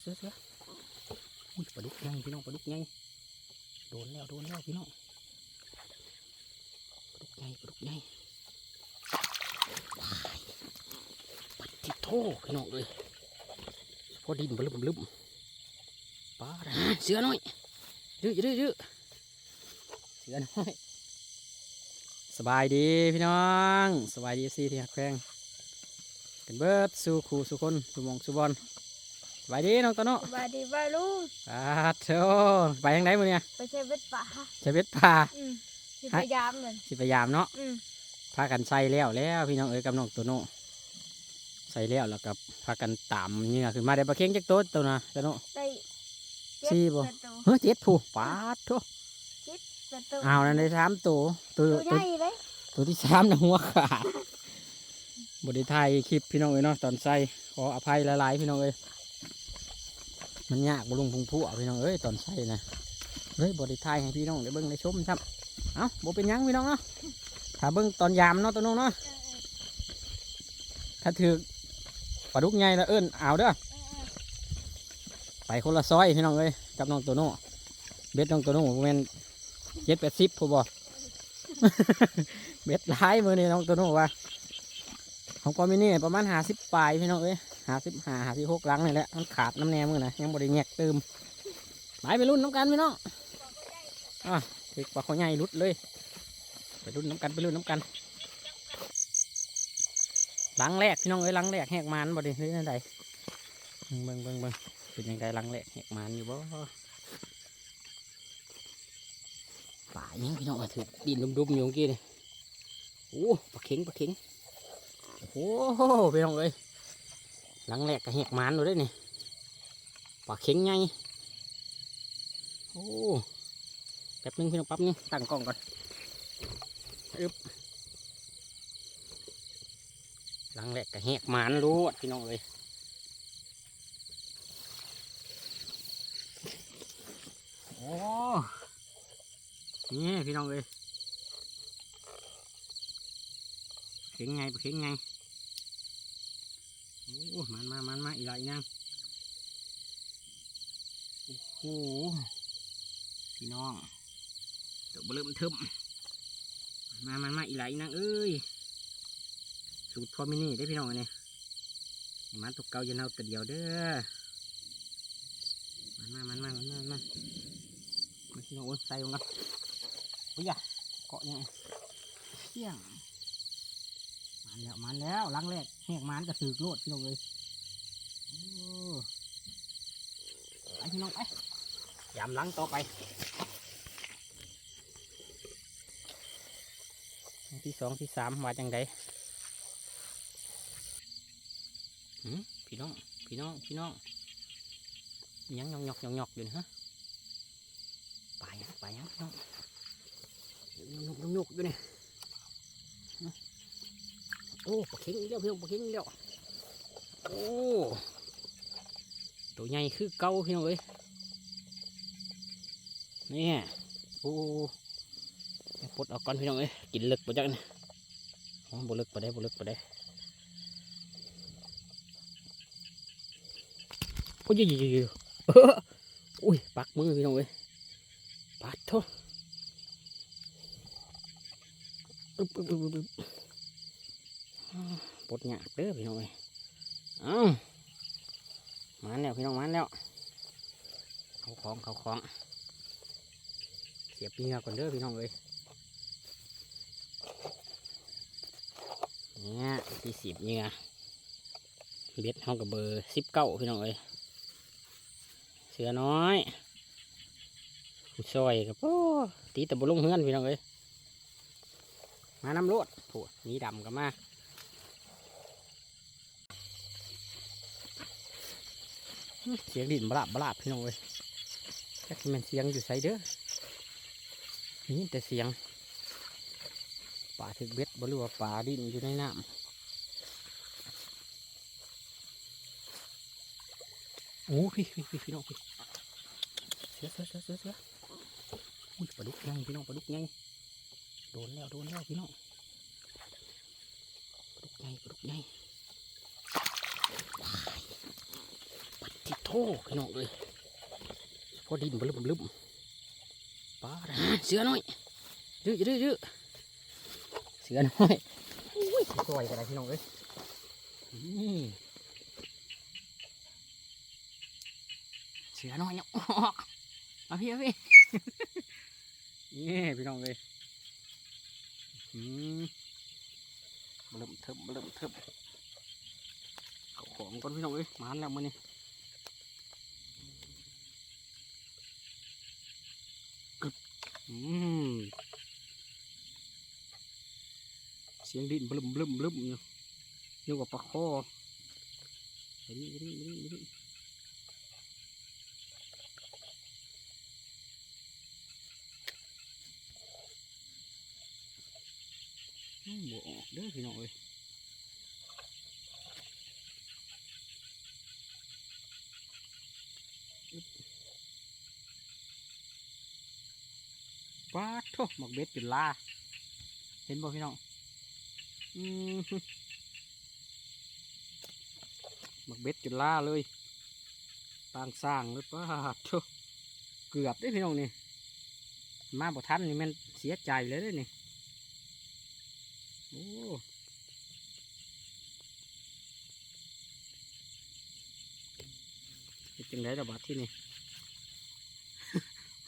เสือเสืออุ้ยปลาดุกยังพี่น้องปลาดุกยังโดนแล้วโดนแล้วพี่น้องปลาดุกยังปลาดุกยังว้ายปัดที่โทพี่น้องเลยพอดินบลึมบลึมปลาเสือน้อยยื้อยื้อยื้อเสือน้อยสบายดีพี่น้องสบายดีสิที่หักแพงกันเบิดสู่ขู่สู่คนสู่มองสู่บอล บายดีน้องโตโน่สวัสดีป้าลุงอ่าโธ่ไปทางไหนมือเนี่ยไปใช้เบ็ดป่าจะเบ็ดป่าอืมสิพยายามเลยสิพยายามเนาะอืมพากันใส่แล้วแล้วพี่น้องเอ้ยกับน้องโตัวโน่ใส่แล้วแล้วกับพากันตามเหงื่อขึ้นมาได้ปลาเค็งจักโต๊ดตัวนะโตัวโน่ได้เจ็ดสี่บ่ประตูเฮ้ยเจ็ดผู้ปาดทุประตูเอานั่นได้สามตัวตัวตัวใหตัวญ่เลยตัวที่สามนะหัวขาดบไดถ่ายคลิปพี่น้องเอ้ยเนาะตอนใส่ขออภัยหลายๆพี่น้องเอ้ย มันยากบุลุงพุงผู้พี่น้องเอ้ยตอนใส่นะเฮ้ยบไดถ่ายให้พี่น้องได้เบิ่งได้ชมครับเอ้าบ่เป็นยังพี่น้องเนาะถ้าเบิ่งตอนยามเนาะตัวน้องเนาะถ้าถือปลาดุกใหญ่ล้วเอิ้นเอาเด้อไปคนละซอยพี่น้องเอ้ยกับน้องตัวโน่เบ็ดน้องตัวน่ประมาณเจ็ดแปดสิบผู้บ่เบ็ดหลายมือนี่น้องตัวโน่ว่าของปอมินี่ประมาณหาสิบปลายพี่น้องเอ้ยาสิบหาหาสิบหกหลังนี่แหละมันขาดน้ำแนมือนะยังบริแงกเติมไปไปรุ่นน้ำกันพี่น้องอะถือปลาเขาใหญ่รุดเลย ไปรุ่นน้ำกันไปรุ่นน้ำกันหลังแรกพี่น้องเอ้ยหลังแรกแหกมันบ่ดิหรือนั่นใดเบิ่งเบิ่งเบิ่งเป็นยังไงหลังแรกแหกมันอยู่บ่ป่ายังพี่น้องเอ้ยถือดินดุมๆอยู่เมื่อกี้นี่โอ้ปลาเข็งปลาเข็งโอ้โหพี่น้องเอ้ย หลังแรกก็แหกมันอยู่ด้วยนี่ปลาเข็งไงโอ้แป๊บนึงพี่น้องแป๊บนึงตั้งกล้องก่อนอึบหลังแรกก็แหกมานรู้พี่น้องเลยโอ้นี่พี่น้องเลยเข็งไงเข็งไง มันมามันมาอีหลายนางโอ้โห พี่น้องเดี๋ยวเริ่มทึมมามันมาอีหลายนางเอ้ย สูตรพอมินี่ได้พี่น้องอันนี้ให้มันตกเกาจะเอาแต่เดียวเด้อ มันมามันมามันมามันมาพี่น้องโอ้ยใส่ลงกันอุ้ยเกาะยังเชี่ยง มันแล้วมันแล้วลังแรกแหกมันก็สืบโลดพี่น้องเลยโอ้ไปพี่น้องไปยำลังต่อไปที่สองที่สามว่าจังไดหืมพี่น้อง พี่น้อง พี่น้องยังหยอกหยอกหยอกหยอกอยู่นะฮะไปยังไปยังพี่น้องหยอกหยอกหยอกอยู่เนี่ย โอ้ปลาเข็งอีกแล้วพี่น้องปลาเข็งอีกแล้วโอ้ตัวใหญ่คือเก่าพี่น้องเอ้ยนี่โอ้ปลดออกก่อนพี่น้องเอ้ยกินเลึกปะจังนะอ๋อบ่เลึกปะได้บ่เลึกปะได้โอ้ยยยเอออุ้ยปักมือพี่น้องเอ้ยปัดโทษอึ๊บ ปดหยาบเด้อพี่น้องเอ้ยอ้ามาแล้วพี่น้องมาแล้ว เขาของเขาของเสียบเงือก่อนเด้อพี่น้องเอ้ยเนี่ยที่สิบเงือเบ็ดห้องกับเบอร์สิบเก้าพี่น้องเอ้ยเสือน้อยผู้ซอยกับโอ้ตีแต่บุลงเฮือนพี่น้องเอ้ยมาน้ำรวดโอ้นี่ดำกับมา เสียงดินบลาบบลาบพี่น้องเอ้ยจักสิแมันเสียงอยู่ใส่เด้อนี่แต่เสียงป่าถึกเบ็ดบ่รู้ว่าป่าดินอยู่ในน้ำโอ้พี่พี่พี่พี่น้องพี่เสือเสือเสือเสือเสืออุ้ยปลาดุกยังพี่น้องปลาดุกยังโดนแล้วโดนแล้วพี่น้องปลาดุกใหญ่ปลาดุกใหญ่าย ปัดที่โถโทพี่น้องเอ้ยพอดินบลึมบลึมปลาดาเสือน้อยดื้อดื้อดื้อเสือน้อยอุ้ยสวยกันเลยพี่น้องเอ้ยนี่เสือน้อยเนี่ยออกมาพี่มาพี่นี่พี่น้องเอ้ยอืมบลึมเทิบบลึมเทิบเอา ของก่อนพี่น้องเอ้ยมาแล้วมื้อนี้อืมเสียงดินบลึมบลึมบลึมอยู่ยนึกว่าปลาคอไปนี่ไปนี่ไปนี่ไปนี่บ่ออกเด้อพี่น้องเอ้ย ป้าดโทหมกเบ็ดจุดลา เห็นบ่พี่น้องหมกเบ็ดจุดลาเลยปางสร้างเลยป้าดโทเกือบได้พี่น้องนี่ มาบ่ทันนี่แมันเสียใจเลยเด้อนี่ โอ้จังไดระบาดที่นี่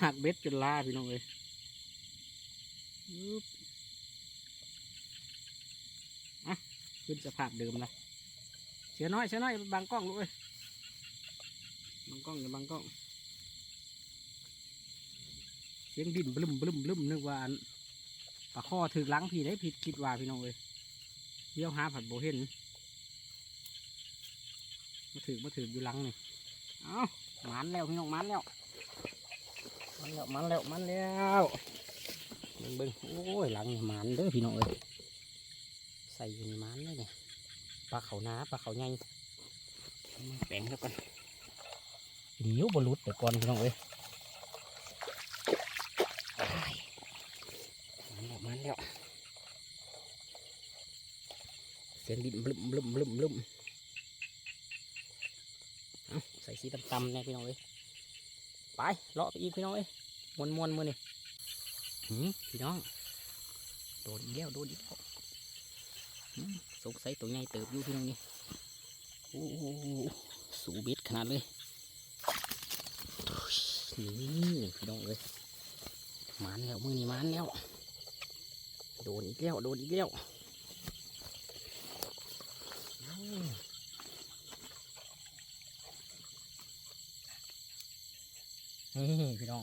หักเบ็ดจนลาพี่น้องเอ้ย อะขึ้นสภาพเดิมละเสียน้อยเสียน้อยบางกล้องลูกเอ้ยบางกล้องอย่าบางกล้อง เสียงดินบลึมบลึมบลึมนึกว่าอันปลาข้อถือหลังพี่ได้ผิดคิดว่าพี่น้องเอ้ยเลี้ยวหาผัดโบเห็นมาถือมาถืออยู่หลังนี่เอ้ามันแล้วพี่น้องมันแล้ว มันแล้วมันแล้วมันแล้ว เบิ่งเบิ่งโอ้ยหลังหมันเด้อพี่น้องเอ้ยใส่อยู่ในหมันเลยเนี่ยปลาเขาน้าปลาเขาใหญ่แปลงแล้วกันเดี๋ยวบรลุดแต่ก่อนพี่น้องเอ้ยมันแล้วมันแล้วเสียงดินบลึมบลึมบลึมบลึมเอาใส่สีดำๆเนี่ยพี่น้องเอ้ยไปเลาะไปอีกพี่น้องเอ้ยมวนมวนมือนี่ พี่น้อง โดนอีกแล้วโดนอีกแล้วสงสัยตัวใหญ่เติบอยู่พี่น้องนี่โอ้โหสูบิดขนาดเลยนี่พี่น้องเอ้ยมันแล้วมือนี่มันแล้ว โดนอีกแล้วโดนอีกแล้วนี่พี่น้อง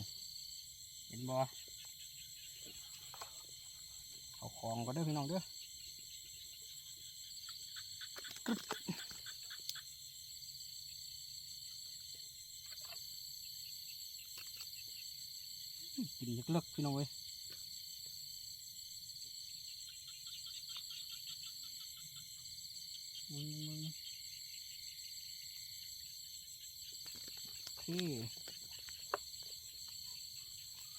เห็นบอ เอาของก็เด้พี่น้องเด้อกินเล็กพี่น้องเว้ยมึงมึงโอเค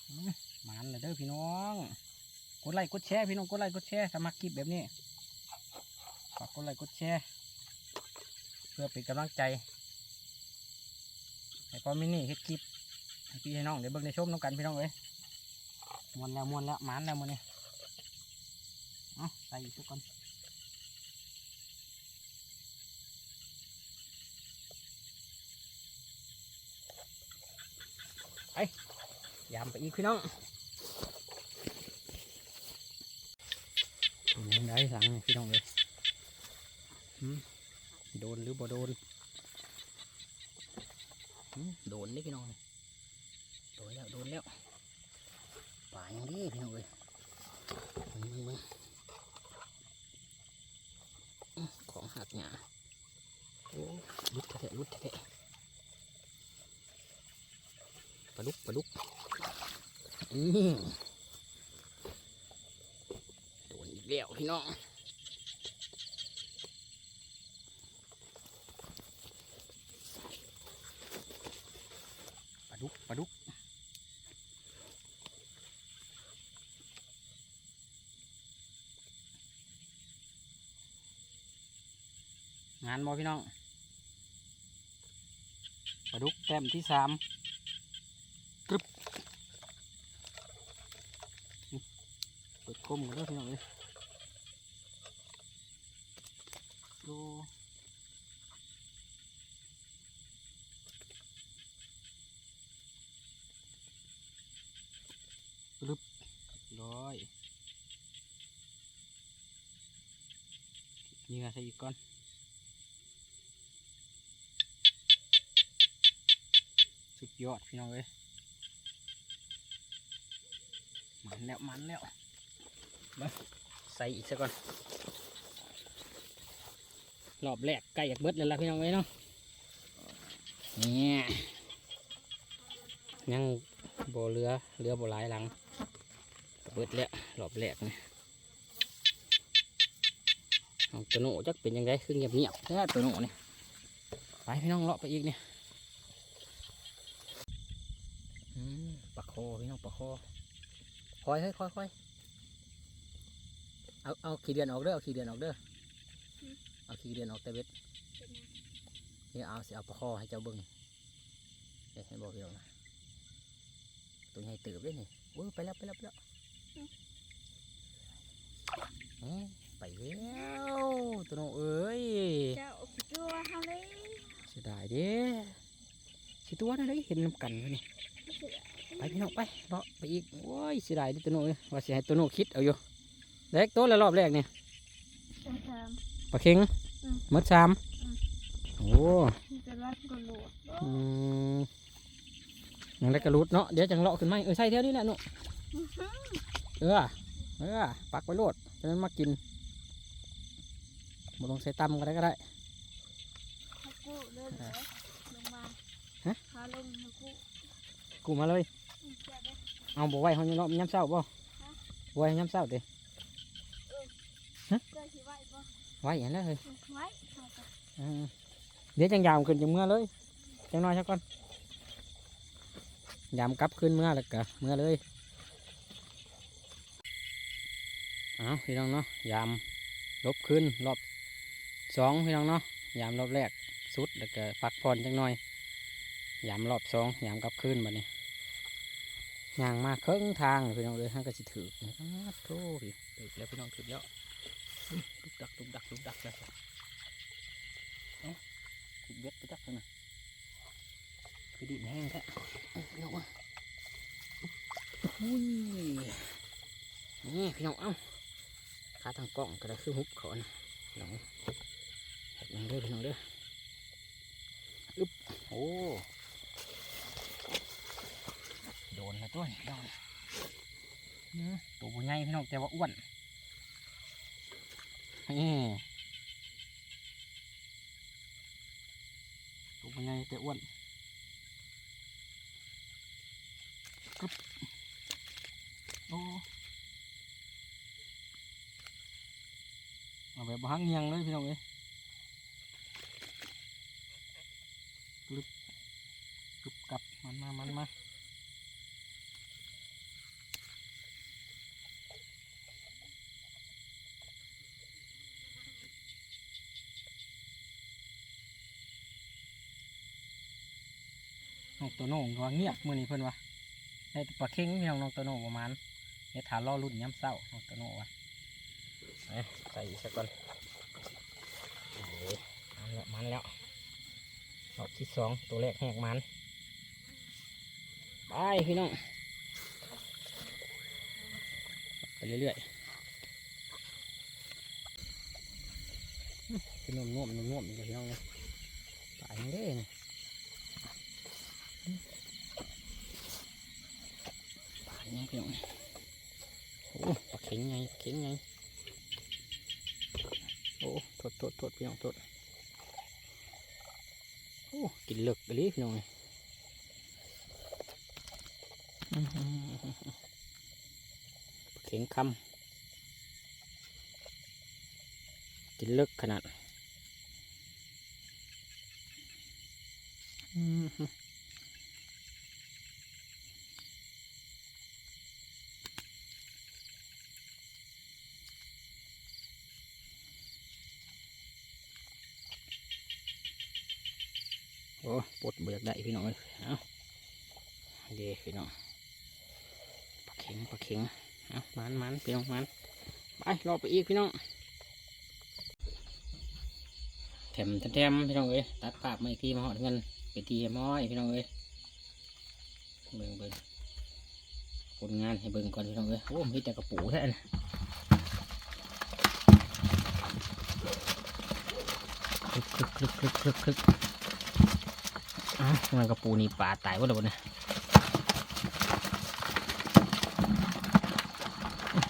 อื้อหมันเลยเด้อพี่น้อง ดไลค์กดแชร์พี่น้องกดไลค์กดแชร์สมัครคลิปแบบนี้ฝากกดไลค์กดแชร์เพื่อเป็นกำลังใจให้พ่อมินี่เฮ็ดคลิปให้พี่ให้น้องได้เบิ่งได้ชมน้องกันพี่น้องเอ้ยมวนแล้วมวนแล้วหมันแล้วมันนี่เอาใส่อีกทุกคนยามไปอีกพี่น้องยัง ได้หลังพี่น้องเลยโดนหรือบ่โดนโดนนี่พี่น้องโดนแล้วโดนแล้วป่าอย่างนี้พี่น้องเลยมึงมึงของหักหยาโอ้ลุดแท้ๆลุดแท้ๆปลาลุกปลาลุกอืมโดนอีก แล้วพี่น้องปลาดุกปลาดุกงานบอพี่น้องปลาดุกแต้มที่สามกรึบเปิดคมกันแล้วพี่น้องเลยดู รึบ ร้อยนี่ก็ใส่อีกก้อนสุดยอดพี่น้องเอ้ยมันแล้วมันแล้วมาใส่อีกสักก่อนรอบแรกใกล้อยากเบิดแล้วล่ะพี่น้องเอ้ยเนาะเนี่ยยังโบเรือเรือโบหลายหลัง เบิดแล้วรอบแรกนี่เอาตัวโหนจักเป็นยังไงคือเงียบเงียบแค่ตัวโหนนี่ไปพี่น้องเลาะไปอีกเนี่ยอืมปลาโคพี่น้องปลาโคคอยเฮ้ยคอยคอยเอาเอาขี้เดือนออกเด้อเอาขี้เดือนออกเด้อเอาขี้เดือนออกแต่เบ็ดนี่เอาเสิเอาปลาโคให้เจ้าเบิ้งเดี๋ยให้บอกพี่น้องนะตัวใหญ่เติบเลยนี่โอ้ยไปแล้วไปแล้วไปแล้ว ไปแล้วตัวน้องเอ้ยเจ้าอุปจัวเฮาเลยเสียดายเด้สิตัวนั่นเลยเห็นน้ำกันเลยนี่ไปพี่น้องไปเลาะไปอีกโอ้ยเสียดายเดิตัวน้องเอ้ยว่าสิให้ตัวน้องคิดเอาอยู่แรกตัวละรอบแรกเนี่ยจะทปลาเค็งอืมหมดสามอืมโอ้ำจะรัดกระโหลกอืมยังได้กระลุดเนาะเดี๋ยวจังเลาะขึ้นไหมเออใส่เท่านี้แหละหนุ เออ เออ ปักไว้โลดจะนั้นมากินบ่ลงใส่ตำก็ได้ก็ได้ฮักกู้เดินเลยลงมาฮะขาลงฮักกู้กูมาเลยอืมเจ็บเลย เอาบ่ไว้ห้องนี้เนาะมันย้ำเศร้าบ่บ่ไว้ให้ย้ำเศร้าเด้เจ้าสิไหวบ่ไว้อย่างนั้นเลยไหวเอาไปอืมเดี๋ยวจังยามขึ้นจังเมื่อเลยจังน้อยสักก่อนยามกลับขึ้นเมื่อแล้วก็เมื่อเลย เอาพี่น้องเนาะยามลบขึ้นรอบสองพี่น้องเนาะยามรอบแรกสุดแล้วก็พักผ่อนจังหน้อยยามรอบสองยามกลับขึ้นบัดนี้ย่างมาครึ่งทางพี่น้องเลยท่านก็สิถือโธ่พี่ถือแล้วพี่น้องถือแล้วอุ๊ยลุกดักลุกดักลุกดักแล้วติดเบ็ดไปจักเลยนะคือดินแห้งแท้เอาพี่น้องวะอุ้ยนี่พี่น้องเอ้า ขาทางกล้องก็ได้คือฮุบเขานะพี่น้องแบบนั้นเด้อพี่น้องเด้ออึ๊บโอ้โดนแล้วตัวนี้พี่น้องอืมตัวใหญ่พี่น้องแต่ว่าอ้วนนี่ตัวเป็นไงแต่อ้วนกึบโอ้ เอาแบบบางเลยพี่น้องเอ้ยกึบกึบกับมันมา มันมาน้องตัวโหน่งว่าเงียบมือนี้เพิ่อนวะได้แต่ปลาเค็งพี่น้องน้องตัวโหน่งประมาณเดี๋ยวถาล่อรุ่นย้ำเศร้าน้องตัวโหน่งวะไปใส่อีกสักก่อน มันแล้วรอบที่สองตัวแรกแหกมันไปพี่น้องไปเรื่อยๆอื้อเป็นนุ่มๆนุ่มๆอีกแล้วพี่น้องเลยตายยังได้นี่ปลาเนี่พี่น้องโอ้ปลาเข็งไงเข็งไงโอ้โทษโทษโทษพี่น้องโทษโอ้ กินเลิกไปเลยพี่น้องเลาเข็งคำกินเลิกขนาด อืมหือ โอ้ปลดเบือกได้ พี่น้องเอ้ยเอาเดี๋ยวพี่น้องปลาเข็งปลาเข็งเอามันมันพี่น้องมันไปรอไปอีกพี่น้องแถมแถมพี่น้องเอ้ยตัดภาพมาอีกทีมาหอดเงินไปทีม้อยพี่น้องเอ้ยเบิ่งเบิ่งผลงานให้เบิ่งก่อนพี่น้องเอ้ยโอ้มีแต่กระปูแท้นะคลึกคลึกคลึกคลึกคลึก มันกระปูนี่ปลาตายหมดแล้วบ่เนี่ย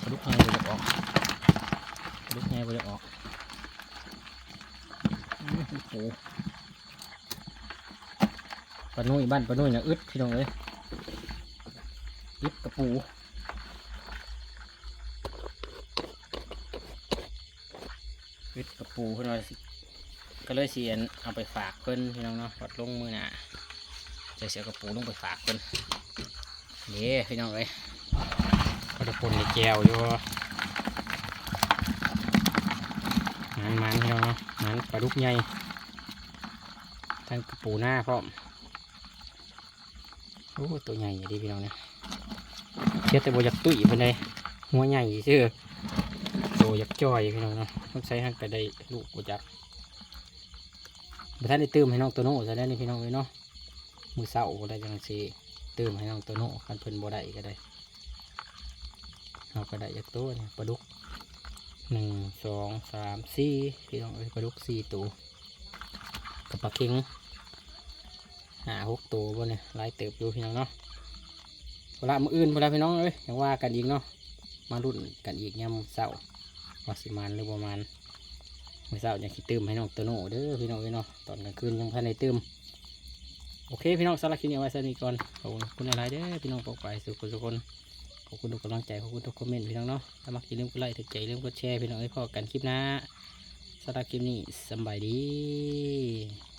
กระดูกไงบ่ได้ออกกระดูกไงบ่ได้ออกอื้อโอ้โหปลานุ่ยบ้านปลานุ่ยเนี่ยอึดพี่น้องเอ้ยอึดกระปูวิดกระปูเพิ่นว่าสิ ก็เลยเสียนเอาไปฝากเพิ่นพี่น้องเนาะวัดลงมือหน่ะจะเสียกระปูลงไปฝากเพิ่นเด้พี่น้องเอ้ยก็จะปนในแก้วอยู่มันมันพี่น้องเนาะมันปลาดุกใหญ่ทั้งกระปูหน้าพร้อมโอ้ตัวใหญ่อย่างดีพี่น้องเนี่ยเชื่อแต่บอยากตุ้ยเพิ่นเลยหัวใหญ่ซื่อโตอยากจ่อยพี่น้องเนาะต้องใช้หักแต่ได้ลูกกูจัก ท่านได้เติมให้น้องตัวโน่ซะแล้วนี่พี่น้องเลยเนาะมือเศร้าก็ได้จังสีเติมให้น้องตัวโน่คันเพิ่นบ่ได้ก็ได้เราก็ได้จากตัวเนี่ยปลาดุกหนึ่งสองสามสี่พี่น้องเอ้ยปลาดุกสี่ตัวกับปลาเค็งหาหกตัวบ่เนี่ยหลายเติบอยู่พี่น้องเนาะเวลามืออื่นเวลาพี่น้องเอ้ยยังว่ากันอีกเนาะมารุ่นกันอีกยามเศร้าว่าสิมานหรือประมาณ มื่อเช้าจะคิดตื้มให้น้องโตโน่เด้อพี่น้องพี่น้องตอนกลางคืนยังพันในตื้มโอเคพี่น้องสำหรับคลิปนี้ไว้สนิทก่อนขอบคุณอะไรเด้อพี่น้องปกไปสุขสุขคนขอบคุณทุกกำลังใจขอบคุณทุกคอมเมนต์พี่น้องเนาะถ้ามักอย่าลืมกดไลค์ถูกใจอย่าลืมกดแชร์พี่น้องให้พอกันคลิปหน้าสำหรับคลิปนี้สบายดี